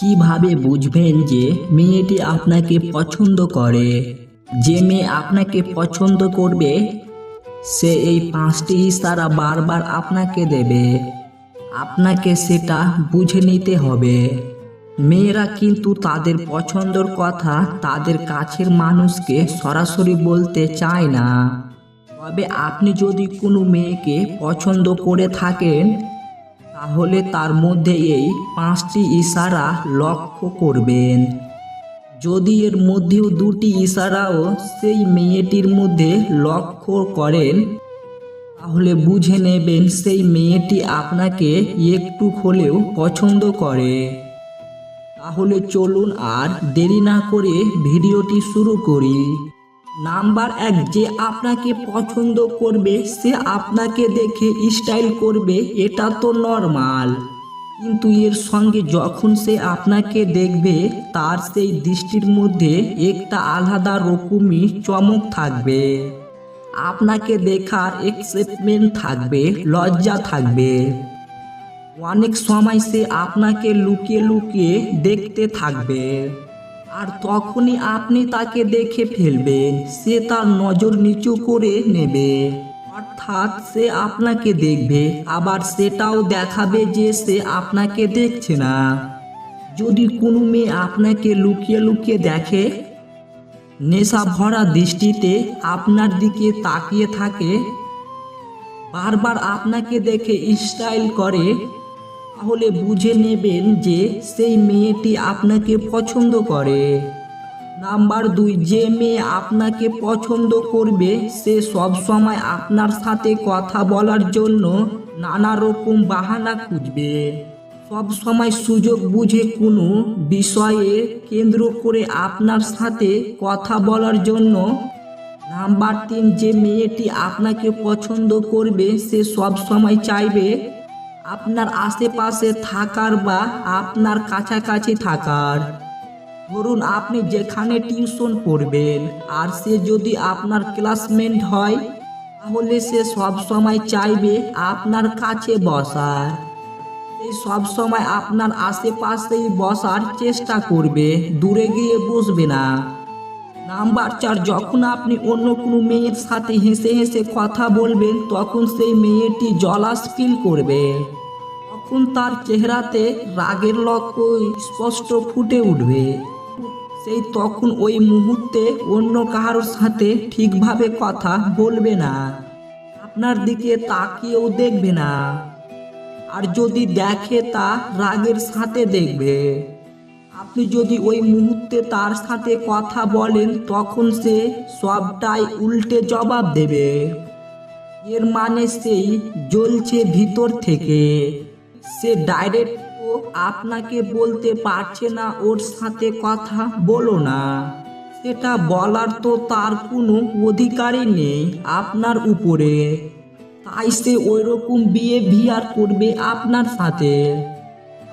কীভাবে বুঝবেন যে মেয়েটি আপনাকে পছন্দ করে? যে মেয়ে আপনাকে পছন্দ করবে, সে এই পাঁচটি ইশারা বারবার আপনাকে দেবে। আপনাকে সেটা বুঝে নিতে হবে। মেয়েরা কিন্তু তাদের পছন্দর কথা তাদের কাছের মানুষকে সরাসরি বলতে চায় না। তবে আপনি যদি কোনো মেয়েকে পছন্দ করে থাকেন তাহলে তার মধ্যে এই পাঁচটি ইশারা লক্ষ্য করবেন। যদি এর মধ্যেও দুটি ইশারাও সেই মেয়েটির মধ্যে লক্ষ্য করেন, তাহলে বুঝে নেবেন সেই মেয়েটি আপনাকে একটু হলেও পছন্দ করে। তাহলে চলুন আর দেরি না করে ভিডিওটি শুরু করি। নাম্বার এক, যে আপনাকে পছন্দ করবে, সে আপনাকে দেখে স্টাইল করবে, এটা তো নর্মাল কিন্তু এর সঙ্গে যখন সে আপনাকে দেখবে, তার সেই দৃষ্টির মধ্যে একটা আলাদা রকমই চমক থাকবে। আপনাকে দেখার এক্সাইটমেন্ট থাকবে, লজ্জা থাকবে। অনেক সময় সে আপনাকে লুকিয়ে লুকিয়ে দেখতে থাকবে। আর তখনই আপনি তাকে দেখে ফেলবেন সে তার নজর নিচু করে নেবে। অর্থাৎ সে আপনাকে দেখবে, আবার সেটাও দেখাবে যে সে আপনাকে দেখছে না। যদি কোনো মেয়ে আপনাকে লুকিয়ে লুকিয়ে দেখে নেশা ভরা দৃষ্টিতে আপনার দিকে তাকিয়ে থাকে, বারবার আপনাকে দেখে স্টাইল করে তাহলে বুঝে নেবেন যে সেই মেয়েটি আপনাকে পছন্দ করে। নাম্বার দুই, যে মেয়ে আপনাকে পছন্দ করবে, সে সব সময় আপনার সাথে কথা বলার জন্য নানা রকম বাহানা খুঁজবে। সব সময় সুযোগ বুঝে কোনো বিষয়ে কেন্দ্র করে আপনার সাথে কথা বলার জন্য। নাম্বার তিন, যে মেয়েটি আপনাকে পছন্দ করবে, সে সব সময় চাইবে আপনার আশেপাশে থাকার বা আপনার কাছাকাছি থাকার। ধরুন আপনি যেখানে টিউশন পড়বেন, আর সে যদি আপনার ক্লাসমেট হয়, তাহলে সে সব সময় চাইবে আপনার কাছে বসার। সে সব সময় আপনার আশেপাশেই বসার চেষ্টা করবে, দূরে গিয়ে বসবে না। নাম্বার চার, যখন আপনি অন্য কোনো মেয়ের সাথে হেসে হেসে কথা বলবেন, তখন সেই মেয়েটি জলাস ফিল করবে। তখন তার চেহারাতে রাগের লক্ষ্য স্পষ্ট ফুটে উঠবে। সেই তখন ওই মুহূর্তে অন্য কারোর সাথে ঠিকভাবে কথা বলবে না। আপনার দিকে তাকিয়েও দেখবে না। আর যদি দেখে, তা রাগের সাথে দেখবে। আপনি যদি ওই মুহূর্তে তার সাথে কথা বলেন, তখন সে সবটাই উল্টে জবাব দেবে। এর মানে সেই জ্বলছে ভিতর থেকে। সে ডাইরেক্ট ও আপনাকে বলতে পারছে না ওর সাথে কথা। বলো না। সেটা বলার তো তার কোনো অধিকারই নেই আপনার উপরে। তাই সে ওই রকম বিয়ে ভিয়ার করবে আপনার সাথে।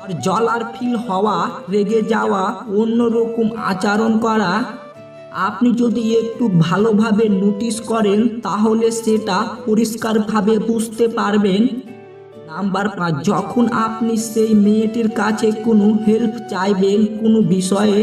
আর জলার ফিল হওয়া, রেগে যাওয়া অন্য রকম আচরণ করা। আপনি যদি একটু ভালোভাবে নোটিশ করেন, তাহলে সেটা পরিষ্কারভাবে বুঝতে পারবেন। নাম্বার পাঁচ যখন আপনি সেই মেয়েটির কাছে কোনো হেল্প চাইবেন কোনো বিষয়ে